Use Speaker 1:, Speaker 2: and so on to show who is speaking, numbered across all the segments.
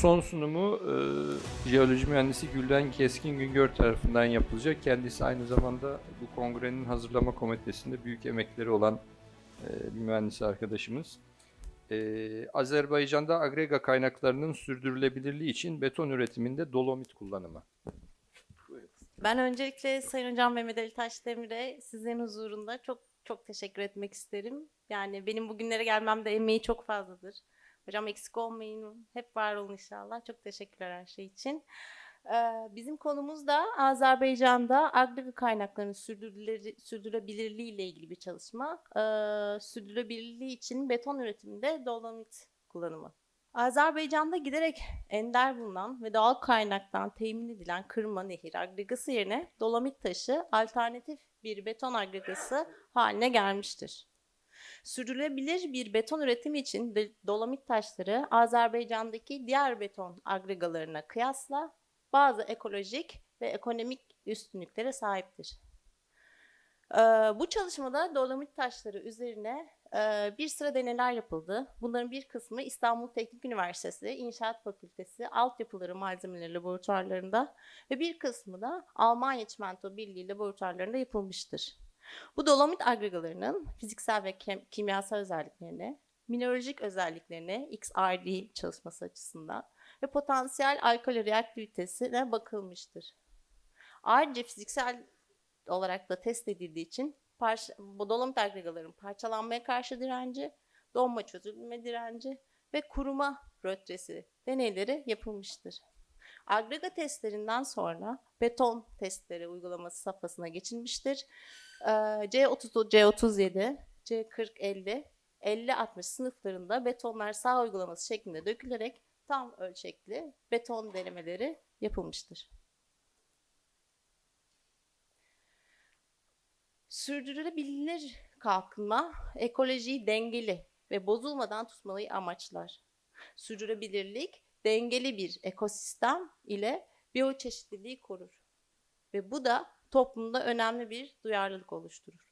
Speaker 1: son sunumu e, jeoloji mühendisi Gülden Keskin Güngör tarafından yapılacak. Kendisi aynı zamanda bu kongrenin hazırlama komitesinde büyük emekleri olan e, bir mühendis arkadaşımız. E, Azerbaycan'da agrega kaynaklarının sürdürülebilirliği için beton üretiminde dolomit kullanımı.
Speaker 2: Ben öncelikle Sayın Hocam Mehmet Ali Taşdemir'e sizlerin huzurunda çok çok teşekkür etmek isterim. Yani benim bugünlere gelmemde emeği çok fazladır. Hocam eksik olmayın, hep var olun inşallah. Çok teşekkürler her şey için. Ee, bizim konumuz da Azerbaycan'da agrega kaynaklarının sürdürülebilir- sürdürülebilirliği ile ilgili bir çalışma. Ee, sürdürülebilirliği için beton üretiminde dolomit kullanımı. Azerbaycan'da giderek ender bulunan ve doğal kaynaktan temin edilen kırma nehir agregası yerine dolomit taşı alternatif bir beton agregası haline gelmiştir. Sürdürülebilir bir beton üretimi için dolomit taşları Azerbaycan'daki diğer beton agregalarına kıyasla bazı ekolojik ve ekonomik üstünlüklere sahiptir. Ee, bu çalışmada dolomit taşları üzerine e, bir sıra deneyler yapıldı. Bunların bir kısmı İstanbul Teknik Üniversitesi İnşaat Fakültesi Altyapıları Malzemeleri Laboratuvarlarında ve bir kısmı da Almanya Çimento Birliği laboratuvarlarında yapılmıştır. Bu dolomit agregalarının fiziksel ve kimyasal özelliklerine, mineralojik özelliklerine XRD çalışması açısından ve potansiyel alkali reaktivitesine bakılmıştır. Ayrıca fiziksel olarak da test edildiği için parça, bu dolomit agregaların parçalanmaya karşı direnci, donma çözülme direnci ve kuruma rötresi deneyleri yapılmıştır. Agrega testlerinden sonra beton testleri uygulaması safhasına geçilmiştir. Ee, C30, C37, C40-50, 50-60 sınıflarında betonlar sağ uygulaması şeklinde dökülerek tam ölçekli beton denemeleri yapılmıştır. Sürdürülebilir kalkınma ekolojiyi dengeli ve bozulmadan tutmayı amaçlar. Sürdürülebilirlik dengeli bir ekosistem ile biyoçeşitliliği korur. Ve bu da toplumda önemli bir duyarlılık oluşturur.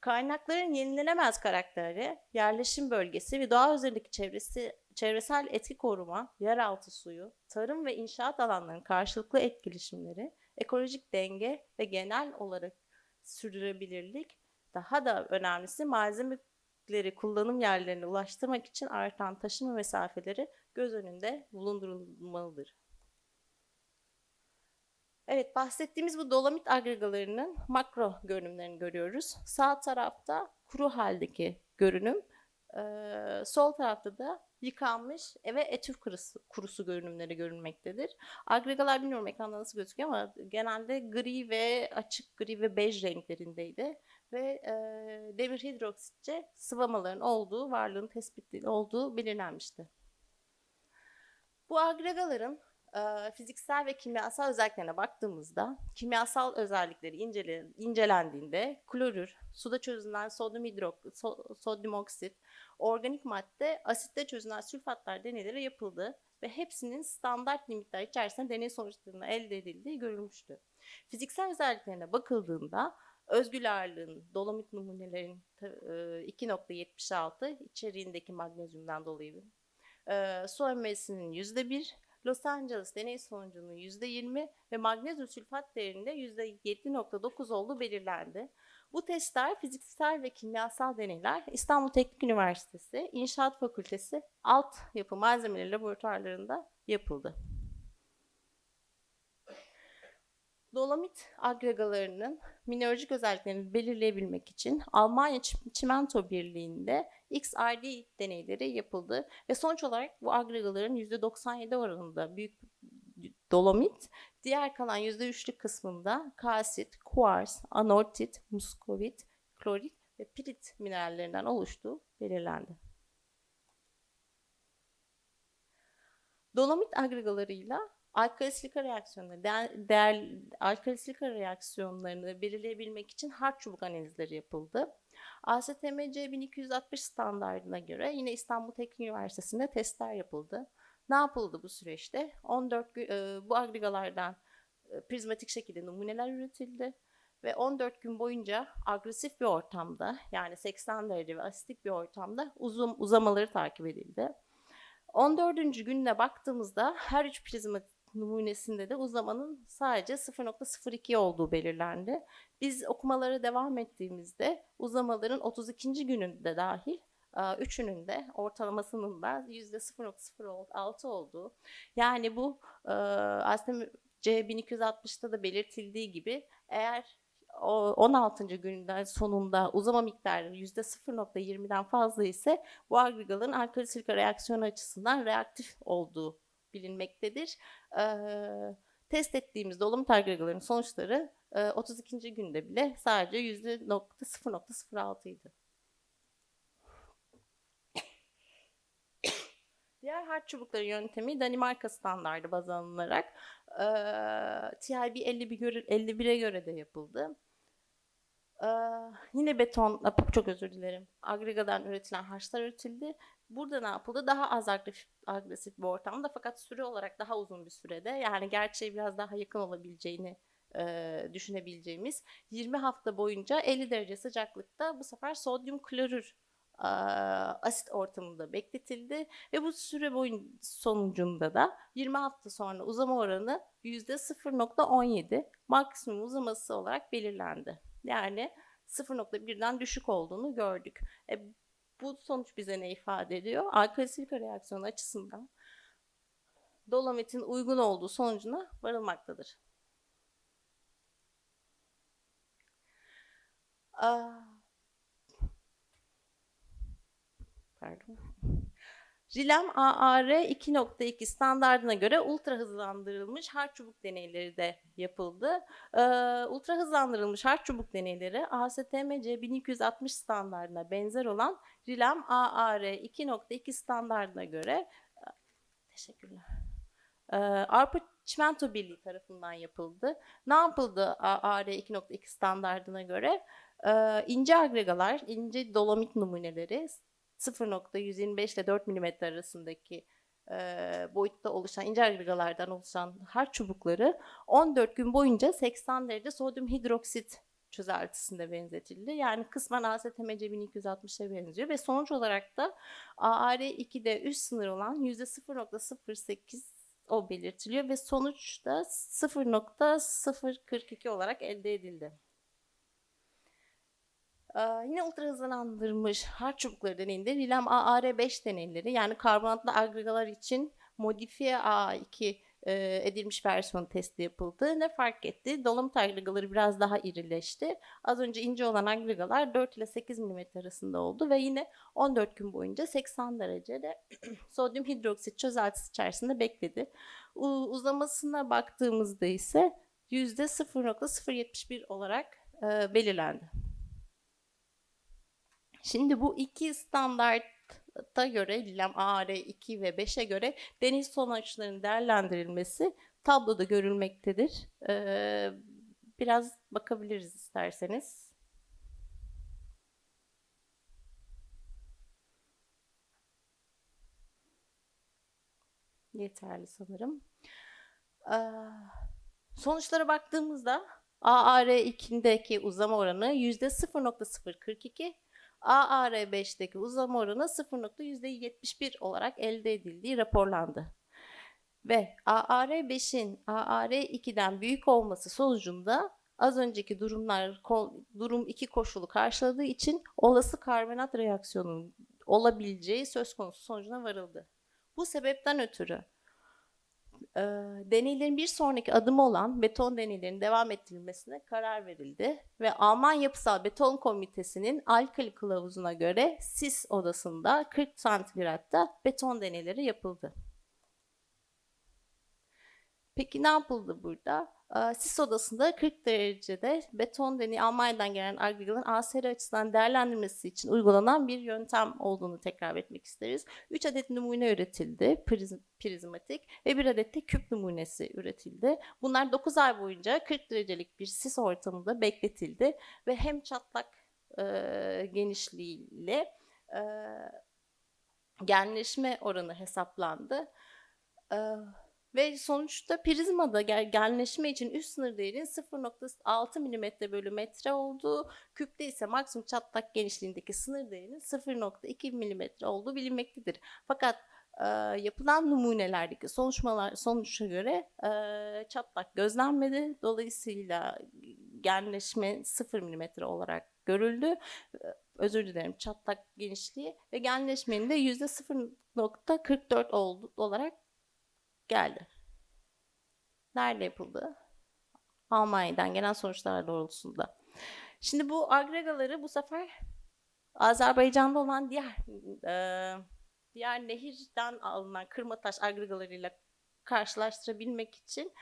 Speaker 2: Kaynakların yenilenemez karakteri, yerleşim bölgesi ve doğa üzerindeki çevresi, çevresel etki koruma, yeraltı suyu, tarım ve inşaat alanlarının karşılıklı etkileşimleri, ekolojik denge ve genel olarak sürdürülebilirlik, daha da önemlisi malzemeleri kullanım yerlerine ulaştırmak için artan taşıma mesafeleri göz önünde bulundurulmalıdır. Evet, bahsettiğimiz bu dolomit agregalarının makro görünümlerini görüyoruz. Sağ tarafta kuru haldeki görünüm, sol tarafta da yıkanmış ve etüf kurusu, kurusu görünümleri görünmektedir. Agregalar bilmiyorum ekranda nasıl gözüküyor ama genelde gri ve açık gri ve bej renklerindeydi. Ve eee, demir hidroksitçe sıvamaların olduğu, varlığının tespit olduğu belirlenmişti. Bu agregaların e, fiziksel ve kimyasal özelliklerine baktığımızda kimyasal özellikleri incele, incelendiğinde klorür, suda çözünen sodyum, hidrok, so- sodyum oksit, organik madde, asitte çözünen sülfatlar deneyleri yapıldı ve hepsinin standart limitler içerisinde deney sonuçlarının elde edildiği görülmüştü. Fiziksel özelliklerine bakıldığında özgül ağırlığın dolomit numunelerin e, 2.76 içeriğindeki magnezyumdan dolayı su emmesinin %1, Los Angeles deney sonucunun %20 ve magnezyum sülfat değerinde %7.9 olduğu belirlendi. Bu testler fiziksel ve kimyasal deneyler İstanbul Teknik Üniversitesi İnşaat Fakültesi Alt Yapı Malzemeleri Laboratuvarlarında yapıldı. Dolomit agregalarının mineralojik özelliklerini belirleyebilmek için Almanya Çim- Çimento Birliği'nde XRD deneyleri yapıldı ve sonuç olarak bu agregaların %97 oranında büyük dolomit, diğer kalan %3'lük kısmında kalsit, kuars, anortit, muskovit, klorit ve pirit minerallerinden oluştuğu belirlendi. Dolomit agregalarıyla alkali silika reaksiyonları, değer, değer, alkali silika reaksiyonlarını belirleyebilmek için hard çubuk analizleri yapıldı. ASTM-C 1260 standartına göre yine İstanbul Teknik Üniversitesi'nde testler yapıldı. Ne yapıldı bu süreçte? 14 gün, e, bu agregalardan prizmatik şekilde numuneler üretildi ve 14 gün boyunca agresif bir ortamda yani 80 derece ve asitik bir ortamda uzun uzamaları takip edildi. 14. gününe baktığımızda her üç prizma numunesinde de uzamanın sadece 0.02 olduğu belirlendi. Biz okumalara devam ettiğimizde uzamaların 32. gününde dahil e, üçünün de ortalamasının da %0.06 olduğu. Yani bu e, aslında C1260'ta da belirtildiği gibi eğer o 16. günden sonunda uzama miktarı %0.20'den fazla ise bu agregaların alkali silika reaksiyonu açısından reaktif olduğu bilinmektedir. Ee, test ettiğimiz dolomit agregaların sonuçları e, 32. günde bile sadece %0.06 idi. Diğer harç çubukları yöntemi Danimarka standardı baz alınarak e, TIB 51 göre, 51'e göre de yapıldı. E, yine beton, çok özür dilerim, agregadan üretilen harçlar üretildi. Burada ne yapıldı? Daha az agresif bir ortamda fakat süre olarak daha uzun bir sürede yani gerçeğe biraz daha yakın olabileceğini e, düşünebileceğimiz 20 hafta boyunca 50 derece sıcaklıkta bu sefer sodyum klorür e, asit ortamında bekletildi ve bu süre boyun sonucunda da 20 hafta sonra uzama oranı %0.17 maksimum uzaması olarak belirlendi. Yani 0.1'den düşük olduğunu gördük. E, bu sonuç bize ne ifade ediyor? Alkali silika reaksiyonu açısından dolomitin uygun olduğu sonucuna varılmaktadır. Aa, pardon. Rilem AAR 2.2 standardına göre ultra hızlandırılmış harç çubuk deneyleri de yapıldı. Ee, ultra hızlandırılmış harç çubuk deneyleri ASTM-C 1260 standardına benzer olan Rilem AAR 2.2 standardına göre teşekkürler. Ee, Avrupa Çimento Birliği tarafından yapıldı. Ne yapıldı AAR 2.2 standardına göre? Ee, ince agregalar, ince dolomit numuneleri 0.125 ile 4 mm arasındaki e, boyutta oluşan ince agregalardan oluşan harç çubukları 14 gün boyunca 80 derece sodyum hidroksit çözeltisinde benzetildi. Yani kısmen ASTM 1260'a benziyor ve sonuç olarak da AR2'de üst sınır olan %0.08 o belirtiliyor ve sonuçta 0.042 olarak elde edildi. Ee, yine ultra hızlandırılmış harç çubukları deneyinde Rilem AR5 deneyleri yani karbonatlı agregalar için modifiye A2 e, edilmiş versiyon testi yapıldı. Ne fark etti? Dolomit agregaları biraz daha irileşti. Az önce ince olan agregalar 4 ile 8 mm arasında oldu ve yine 14 gün boyunca 80 derecede sodyum hidroksit çözeltisi içerisinde bekledi. U- uzamasına baktığımızda ise %0.071 olarak e, belirlendi. Şimdi bu iki standarta göre Lilem AR2 ve 5'e göre deniz sonuçlarının değerlendirilmesi tabloda görülmektedir. Ee, biraz bakabiliriz isterseniz. Yeterli sanırım. Ee, sonuçlara baktığımızda AR2'deki uzama oranı %0.042, AAR5'teki uzama oranı 0.71 olarak elde edildiği raporlandı. Ve AAR5'in AAR2'den büyük olması sonucunda az önceki durumlar durum iki koşulu karşıladığı için olası karbonat reaksiyonunun olabileceği söz konusu sonucuna varıldı. Bu sebepten ötürü e, deneylerin bir sonraki adımı olan beton deneylerinin devam ettirilmesine karar verildi ve Alman Yapısal Beton Komitesi'nin alkali kılavuzuna göre SIS odasında 40 santigratta beton deneyleri yapıldı. Peki ne yapıldı burada? SIS odasında 40 derecede beton deneyi Almanya'dan gelen agregatın ASR açısından değerlendirmesi için uygulanan bir yöntem olduğunu tekrar etmek isteriz. 3 adet numune üretildi, prizm, prizmatik ve 1 adet de küp numunesi üretildi. Bunlar 9 ay boyunca 40 derecelik bir sis ortamında bekletildi ve hem çatlak e, genişliğiyle e, genleşme oranı hesaplandı. E, ve sonuçta prizmada gel genleşme için üst sınır değerinin 0.6 mm bölü metre olduğu, küpte ise maksimum çatlak genişliğindeki sınır değerinin 0.2 mm olduğu bilinmektedir. Fakat Ee, yapılan numunelerdeki sonuçmalar sonuçlara göre e, çatlak gözlenmedi. Dolayısıyla genleşme 0 mm olarak görüldü. Özür dilerim çatlak genişliği ve genleşmenin de %0.44 oldu, olarak geldi. Nerede yapıldı? Almanya'dan gelen sonuçlar doğrultusunda. Şimdi bu agregaları bu sefer Azerbaycan'da olan diğer e, diğer nehirden alınan kırma taş agregalarıyla karşılaştırabilmek için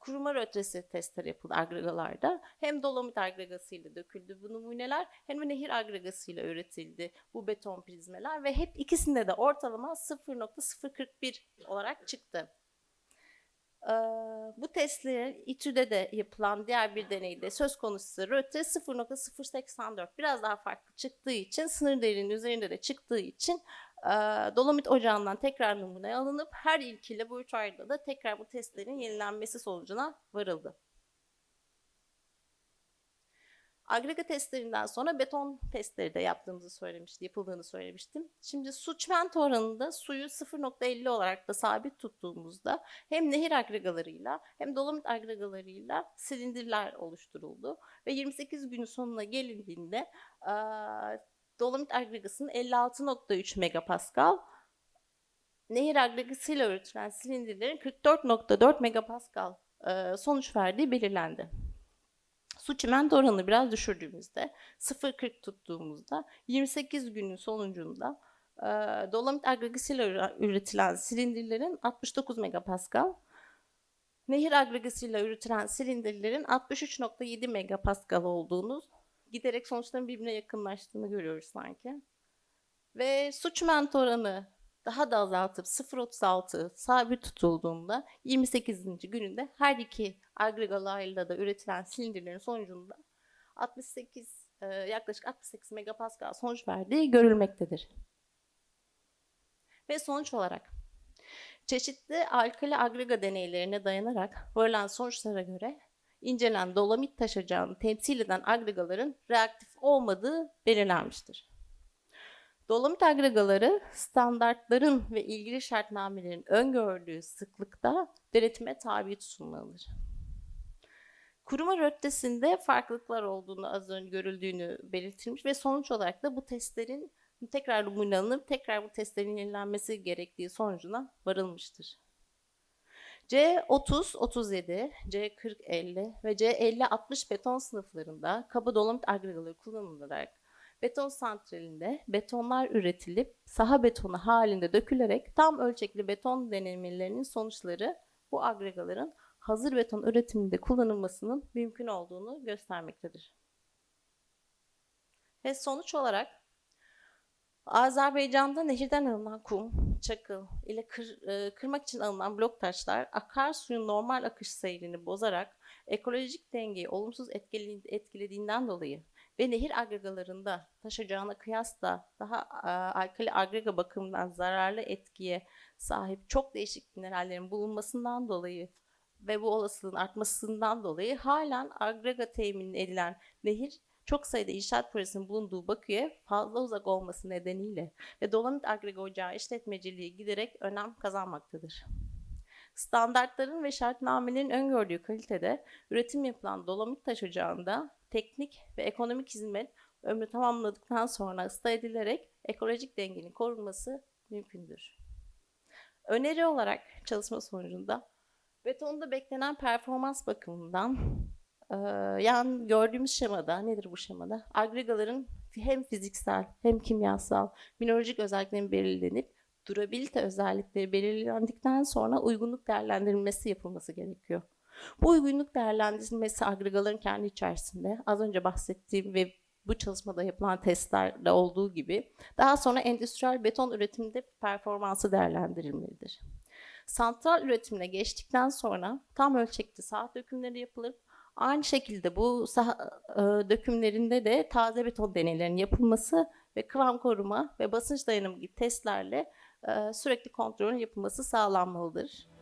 Speaker 2: kuruma rötresi testleri yapıldı agregalarda. Hem dolomit agregasıyla döküldü bu numuneler hem de nehir agregasıyla üretildi bu beton prizmeler ve hep ikisinde de ortalama 0.041 olarak çıktı. Ee, bu testlerin İTÜ'de de yapılan diğer bir deneyde söz konusu rötre 0.084 biraz daha farklı çıktığı için sınır değerinin üzerinde de çıktığı için Dolomit ocağından tekrar numune alınıp her ilk laboratuvarda da tekrar bu testlerin yenilenmesi sonucuna varıldı. Agrega testlerinden sonra beton testleri de yaptığımızı söylemişti, yapıldığını söylemiştim. Şimdi su oranında suyu 0.50 olarak da sabit tuttuğumuzda hem nehir agregalarıyla hem dolomit agregalarıyla silindirler oluşturuldu. Ve 28 günün sonuna gelindiğinde dolomit agregasının 56.3 megapascal, nehir agregasıyla üretilen silindirlerin 44.4 megapascal eee, sonuç verdiği belirlendi. Su çimento oranını biraz düşürdüğümüzde 0.40 tuttuğumuzda 28 günün sonucunda e, dolomit agregasıyla üre- üretilen silindirlerin 69 megapascal, nehir agregasıyla üretilen silindirlerin 63.7 megapascal olduğunu giderek sonuçların birbirine yakınlaştığını görüyoruz sanki. Ve su çimento oranı daha da azaltıp 0.36 sabit tutulduğunda 28. gününde her iki agregalarla da üretilen silindirlerin sonucunda 68 e, yaklaşık 68 megapascal sonuç verdiği görülmektedir. Ve sonuç olarak çeşitli alkali agrega deneylerine dayanarak varılan sonuçlara göre incelenen dolomit taşacağını temsil eden agregaların reaktif olmadığı belirlenmiştir. Dolomit agregaları standartların ve ilgili şartnamelerin öngördüğü sıklıkta denetime tabi tutulmalıdır. Kuruma röttesinde farklılıklar olduğunu az önce görüldüğünü belirtilmiş ve sonuç olarak da bu testlerin tekrar numune alınıp tekrar bu testlerin yenilenmesi gerektiği sonucuna varılmıştır. C30, 37, C40, 50 ve C50, 60 beton sınıflarında kaba dolomit agregaları kullanılarak beton santralinde betonlar üretilip saha betonu halinde dökülerek tam ölçekli beton denemelerinin sonuçları bu agregaların hazır beton üretiminde kullanılmasının mümkün olduğunu göstermektedir. Ve sonuç olarak Azerbaycan'da nehirden alınan kum, çakıl ile kır- e, kırmak için alınan blok taşlar akarsuyun normal akış seyrini bozarak ekolojik dengeyi olumsuz etkilediğinden dolayı ve nehir agregalarında taşacağına kıyasla daha e, alkali agrega bakımından zararlı etkiye sahip çok değişik minerallerin bulunmasından dolayı ve bu olasılığın artmasından dolayı halen agrega temin edilen nehir çok sayıda inşaat projesinin bulunduğu Bakü'ye fazla uzak olması nedeniyle ve Dolomit Agrega Ocağı işletmeciliği giderek önem kazanmaktadır. Standartların ve şartnamelerin öngördüğü kalitede üretim yapılan dolomit taş ocağında teknik ve ekonomik hizmet ömrü tamamladıktan sonra ıslah edilerek ekolojik dengenin korunması mümkündür. Öneri olarak çalışma sonucunda betonda beklenen performans bakımından eee, yani gördüğümüz şemada nedir bu şemada? Agregaların hem fiziksel hem kimyasal mineralojik özelliklerin belirlenip durabilite özellikleri belirlendikten sonra uygunluk değerlendirilmesi yapılması gerekiyor. Bu uygunluk değerlendirilmesi agregaların kendi içerisinde az önce bahsettiğim ve bu çalışmada yapılan testlerde olduğu gibi daha sonra endüstriyel beton üretiminde performansı değerlendirilmelidir. Santral üretimine geçtikten sonra tam ölçekli saat dökümleri yapılır. Aynı şekilde bu saha, e, dökümlerinde de taze beton deneylerinin yapılması ve kıvam koruma ve basınç dayanımı gibi testlerle e, sürekli kontrolün yapılması sağlanmalıdır.